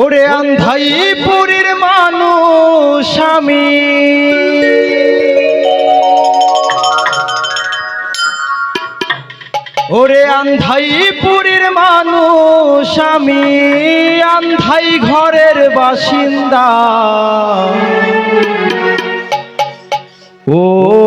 ওরে আন্ধাই পুরীর মানুষ আমি। ওরে আন্ধাই পুরীর মানুষ আমি আন্ধাই ঘরের বাসিন্দা। ও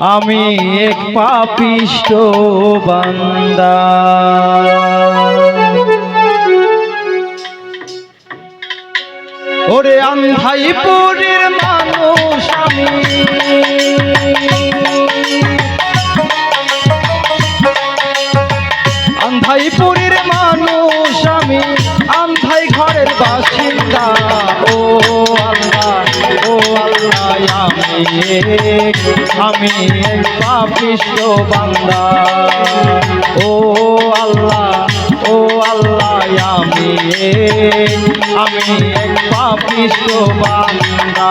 আমি এক পাপিষ্ট বান্দা। ওরে আন্ধাই পুরীর মানুষ আমি। আন্ধাই পুরীর মানুষ আমি, আন্ধাই ঘরের বাসিন্দা। এক আমি পাপিষ্ট বান্দা। ও আল্লাহ ও আল্লাহ আমি আমি পাপিষ্ট বান্দা।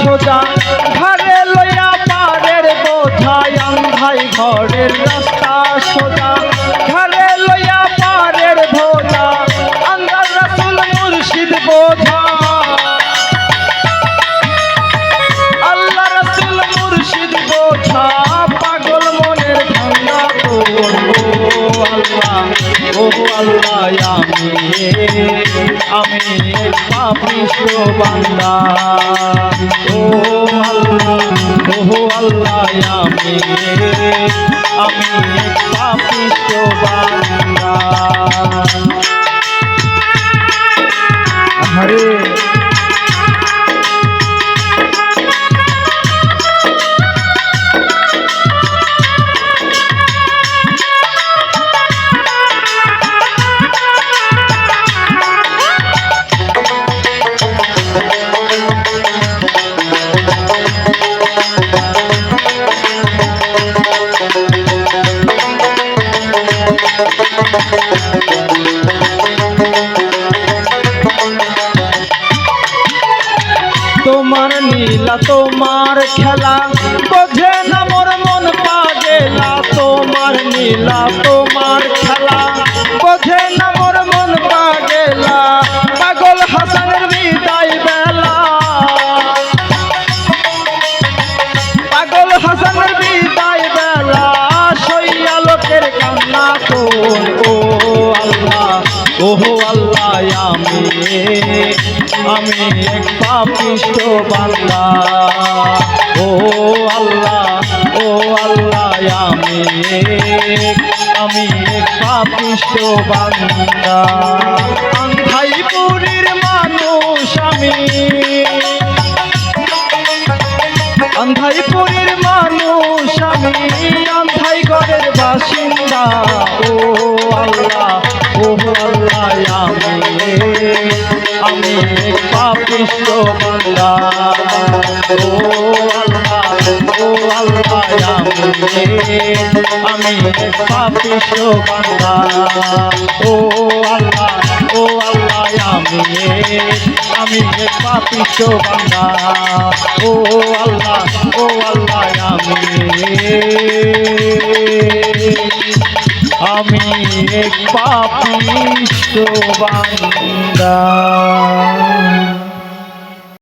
সোজা। ঘরে লইয়া পারের বোঝাই, আন্ধাই ঘরের রাস্তা সোজা। ঘরে লইয়া পারের বোঝা, আন্ধার রাসুল মুর্শিদ বোঝা। আল্লাহ রাসুল মুর্শিদ বোঝা, পাগল মনের তোর আল্লাহ। আল্লাহ আমি আমি পাপিষ্ট বান্দা। ও আল্লাহ ও আল্লাহ আমি আমি পাপিষ্ট বান্দা। নীলা তোমার খেলা। বোঝে না মোর মন পাগেলা তোমার নীলা তোমার খেলা। বোঝে না ওহো আল্লাহ, আমি আমি এক পাপিষ্ট বান্দা। ও আল্লাহ ও আল্লাহ, আমি আমি এক পাপিষ্ট বান্দা। আন্ধাইপুরীর মানুষ আমি। আন্ধাইপুরীর মানুষ আমি, আন্ধাই ঘরের বাসিন্দা। ও আল্লাহ ও আল্লাহ। পাপিষ্ট বান্দা ও আল্লাহ ও আল্লাহ আমি পাপিষ্ট বান্দা ও আল্লাহ ও আল্লাহ আমি আমি পাপিষ্ট বান্দা ও আল্লাহ ও আল্লাহ আমি আমি পাপিষ্ট বান্দা